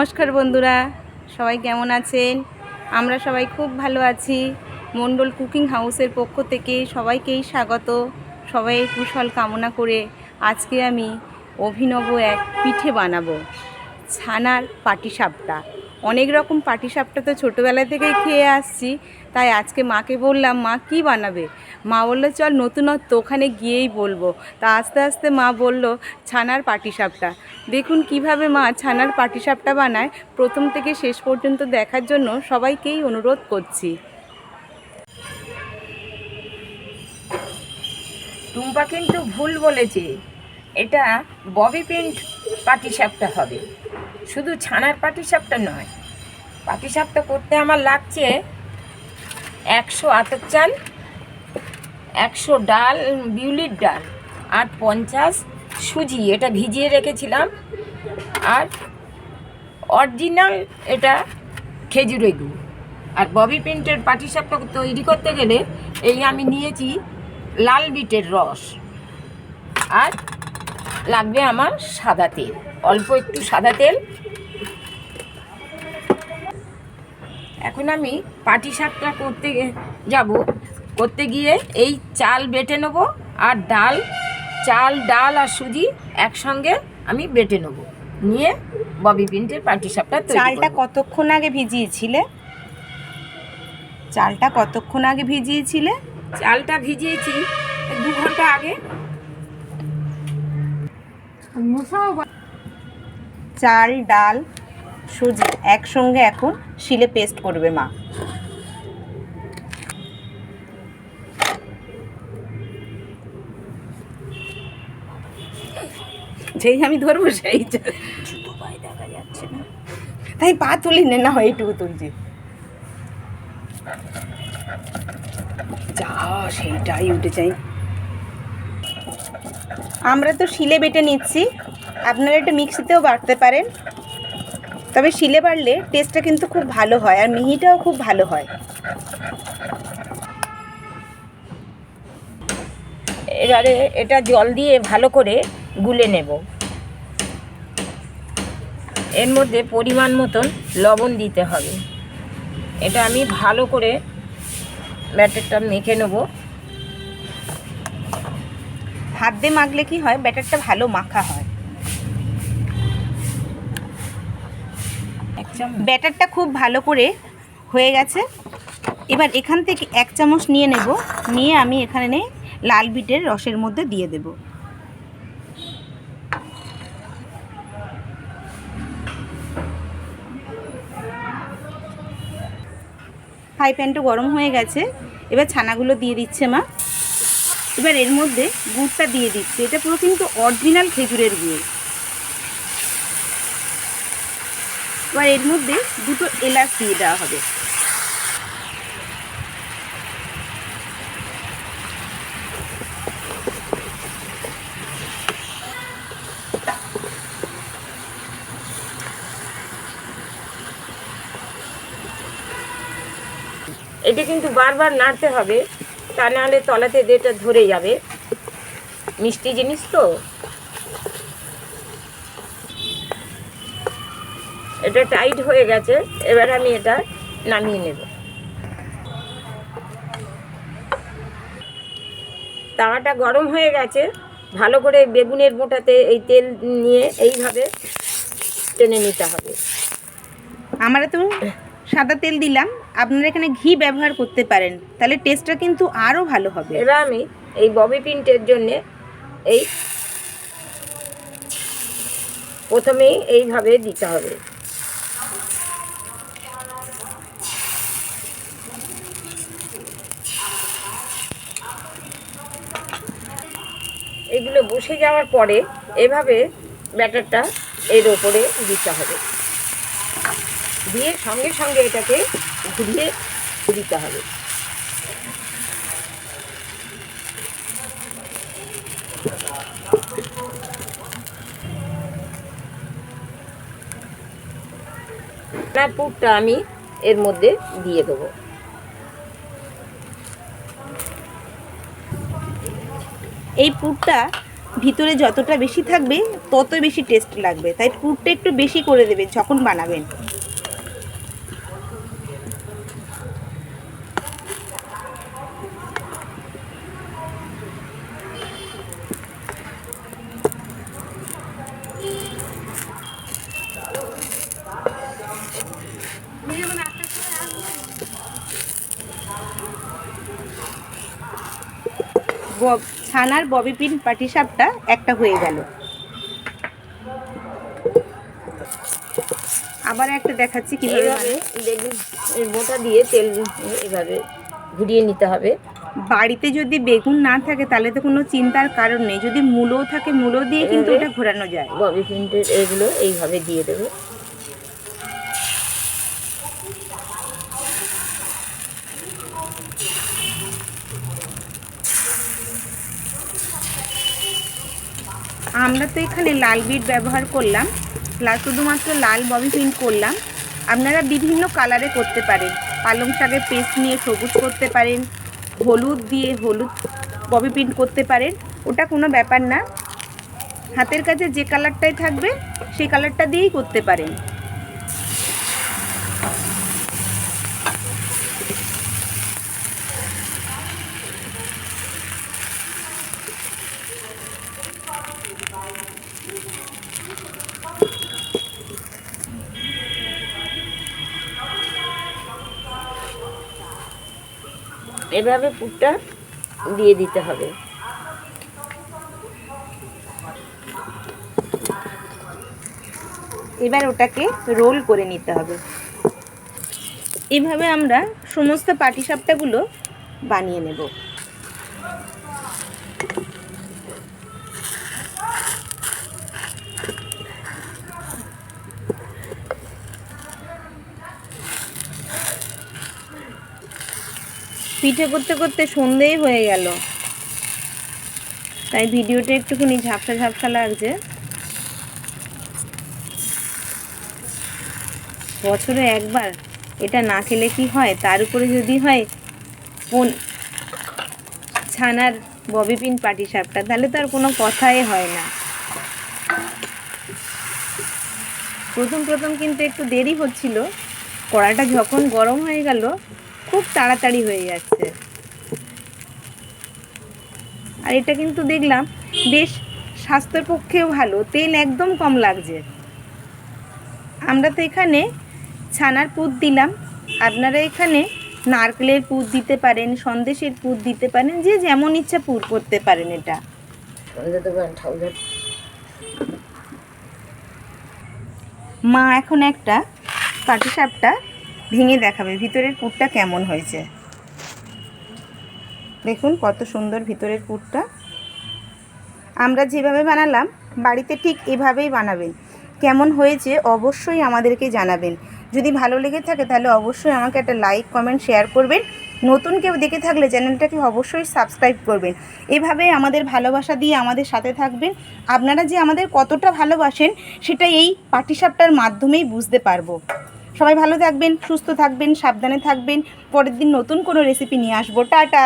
নমস্কার বন্ধুরা, সবাই কেমন আছেন? আমরা সবাই খুব ভালো আছি। মণ্ডল কুকিং হাউসের পক্ষ থেকে সবাইকেই স্বাগত সবাই কুশল কামনা করে আজকে আমি অভিনব এক পিঠে বানাবো ছানার পাটিসাপটা। অনেক রকম পাটিসাপটা তো ছোটোবেলা থেকেই খেয়ে আসছি, তাই আজকে মাকে বললাম, মা, কি বানাবে? মা বলল, চল নতুনত্ব, ওখানে গিয়েই বলব। তা আস্তে আস্তে মা বলল, ছানার পাটিসাপটা। দেখুন কীভাবে মা ছানার পাটিসাপটা বানায়, প্রথম থেকে শেষ পর্যন্ত দেখার জন্য সবাইকেই অনুরোধ করছি। টুম্পা কিন্তু ভুল বলেছে, এটা ববি প্রিন্ট পাটিসাপটা হবে। শুধু ছানার পাটিসাপটা নয় পাটিসাপটা করতে আমার লাগছে একশো আতর চাল, একশো ডাল, বিউলির ডাল, আর পঞ্চাশ সুজি। এটা ভিজিয়ে রেখেছিলাম। আর অরিজিনাল এটা খেজুরের গুড় আর ববি প্রিন্টের পাটিসাপটা তৈরি করতে গেলে এই আমি নিয়েছি লাল বিটের রস। আর লাগবে আমার সাদা তেল। অল্প একটু সাদা তেল এখন আমি পাটি শাকটা করতে গে- যাব। করতে গিয়ে এই চাল বেটে নেব আর ডাল চাল ডাল আর সুজি একসঙ্গে আমি বেটে নেব। নিয়ে ববি প্রিন্টের পাটি শাকটা চালটা কতক্ষণ আগে ভিজিয়েছিলে? চালটা কতক্ষণ আগে ভিজিয়েছিলে? চালটা ভিজিয়েছি দু ঘণ্টা আগে। চাল ডাল সুজি একসঙ্গে এখন শিলে পেস্ট করবে মা। যেই আমি ধরবো সেই দেখা যাচ্ছে না। তাই পা তুলি নে না হয় এইটুকু তুলছি যা সেইটাই উঠে চাই আমরা তো শিলে বেটে নিচ্ছি। আপনারা একটু মিক্সিতেও বাটতে পারেন। তবে শিলে বাড়লে টেস্টটা কিন্তু খুব ভালো হয় আর মিহিটাও খুব ভালো হয়। এবারে এটা জল দিয়ে ভালো করে গুলে নেব। এর মধ্যে পরিমাণ মতন লবণ দিতে হবে। এটা আমি ভালো করে ব্যাটারটা মেখে নেব। হাত দিয়ে মাখলে কি হয়? ব্যাটারটা ভালো মাখা হয়। ব্যাটারটা খুব ভালো করে হয়ে গেছে। এবার এখান থেকে এক চামচ নিয়ে নেব। নিয়ে আমি এখানে লাল বিটের রসের মধ্যে দিয়ে দেব। ফ্রাই প্যানটা গরম হয়ে গেছে। এবার ছানাগুলো দিয়ে দিচ্ছে মা। এবার এর মধ্যে গুড়টা দিয়ে দিচ্ছে। এটা পুরো কিন্তু অরিজিনাল খেজুরের গুড়। এবার এর মধ্যে দুটো এলাচ দিয়ে দেওয়া হবে। এটা কিন্তু বারবার নাড়তে হবে, তা নাহলে তলাতে এটা ধরে যাবে। মিষ্টি জিনিস তো? এটা টাইট হয়ে গেছে এবার আমি এটা নামিয়ে নেব। তাওয়াটা গরম হয়ে গেছে ভালো করে বেগুনের মোটাতে এই তেল নিয়ে এইভাবে টেনে নিতে হবে। আমরা তো সাদা তেল দিলাম আপনারা এখানে ঘি ব্যবহার করতে পারেন তাহলে টেস্টটা কিন্তু আরও ভালো হবে। এবার আমি এই ববি প্রিন্টের জন্যে এই প্রথমেই এইভাবে দিতে হবে। এগুলো বসে যাওয়ার পরে এভাবে ব্যাটারটা এর ওপরে দিতে হবে। দিয়ে সঙ্গে সঙ্গে এটাকে ঘুরিয়ে দিতে হবে। পুরটা আমি এর মধ্যে দিয়ে দেবো। এই পুরটা ভিতরে যতটা বেশি থাকবে, তত বেশি টেস্ট লাগবে। তাই পুরটা একটু বেশি করে দেবেন যখন বানাবেন। ব- ছানার ববি পিন পাটিসাপটা একটা হয়ে গেল। আবার একটা দেখাচ্ছি কীভাবে। এই মোটা দিয়ে তেল এভাবে ঘুরিয়ে নিতে হবে। বাড়িতে যদি বেগুন না থাকে তাহলে তো কোনো চিন্তার কারণ নেই। যদি মূলও থাকে মূলো দিয়ে কিন্তু এটা ঘোরানো যায়। ববি প্রিন্টের এগুলো এইভাবে দিয়ে দেবে। আমরা তো এখানে লাল বিট ব্যবহার করলাম শুধুমাত্র লাল ববি প্রিন্ট করলাম। আপনারা বিভিন্ন কালারে করতে পারেন। পালং শাকের পেস্ট নিয়ে সবুজ করতে পারেন, হলুদ দিয়ে হলুদ ববি প্রিন্ট করতে পারেন। ওটা কোনো ব্যাপার না। হাতের কাছে যে কালারটাই থাকবে, সেই কালারটা দিয়েই করতে পারেন। এভাবে পুরটা দিয়ে দিতে হবে। এবার ওটাকে রোল করে নিতে হবে। এভাবে আমরা সমস্ত পাটিসাপটাগুলো বানিয়ে নেব। পিঠে করতে করতে সন্ধেই হয়ে গেল। তাই ভিডিওটা একটুখানি ঝাপসা ঝাপসা লাগছে। বছরে একবার এটা না খেলে কি হয়? তার উপরে যদি হয় কোন ছানার ববি পিন পাটি সাপটা তাহলে তো আর কোনো কথাই হয় না। প্রথম প্রথম কিন্তু একটু দেরি হচ্ছিল। কড়াটা যখন গরম হয়ে গেল খুব তাড়াতাড়ি হয়ে যাচ্ছে। আর এটা কিন্তু দেখলাম, বেশ স্বাস্থ্যের পক্ষেও ভালো, তেল একদম কম লাগছে। আমরা তো এখানে ছানার পুর দিলাম। আপনারা এখানে নারকেলের পুর দিতে পারেন, সন্দেশের পুর দিতে পারেন, যে যেমন ইচ্ছা পুর করতে পারেন এটা। মা এখন একটা পাটিসাপটা ভেঙে দেখাবে, ভিতরের পুরটা কেমন হয়েছে? দেখুন কত সুন্দর ভিতরের পুরটা আমরা যেভাবে বানালাম, বাড়িতে ঠিক এভাবেই বানাবেন। কেমন হয়েছে অবশ্যই আমাদেরকে জানাবেন। যদি ভালো লেগে থাকে তাহলে অবশ্যই আমাকে একটা লাইক, কমেন্ট, শেয়ার করবেন। নতুন কেউ দেখে থাকলে চ্যানেলটাকে অবশ্যই সাবস্ক্রাইব করবেন। এভাবে আমাদের ভালোবাসা দিয়ে আমাদের সাথে থাকবেন। আপনারা যে আমাদের কতটা ভালোবাসেন, সেটা এই পাটিসাপটার মাধ্যমেই বুঝতে পারব। সবাই ভালো থাকবেন, সুস্থ থাকবেন, সাবধানে থাকবেন। পরের দিন নতুন কোনো রেসিপি নিয়ে আসব। টাটা!